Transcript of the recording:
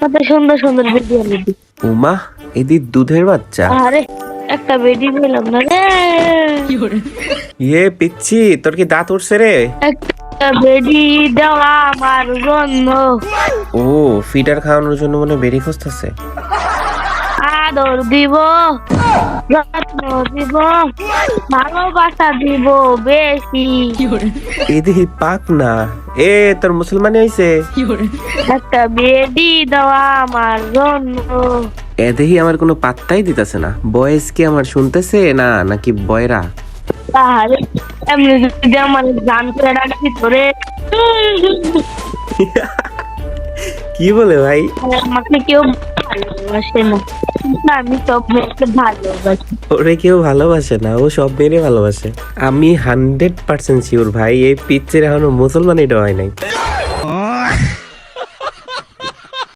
কত সুন্দর সুন্দর বেডি আনি দি উমা এদি দুধের বাচ্চা। আরে একটা বেডি পেলাম না রে। ইয়ে পিচ্ছি তোর কি দাঁত উঠছে রে? একটা বেডি দেওয়া আমার জন্য। ও ফিটার খাওয়ানোর জন্য মনে বেরি খুঁজতেছে। আদর দিব যত্ন দিব ভালোবাসা দিব বেশি। পাক না। এ তোর মুসলমানি হইছে। একটা বেডি দেওয়া আমার জন্য। এ দেখি আমার কোনো পাত্তাই দিতেছে না। বয়েস কি আমার শুনতেছে না নাকি বয়রা? তাহলে এমনি যদি আমার গান করে তোরে কি বলে ভাই? আমাকে কেউ ভালোবাসে। ওরে কেউ ভালোবাসে না ও সব মেয়েরে ভালোবাসে। আমি হান্ড্রেড পার্সেন্ট শিওর ভাই এই পিচ্ছের এখনও মুসলমানই হয় নাই।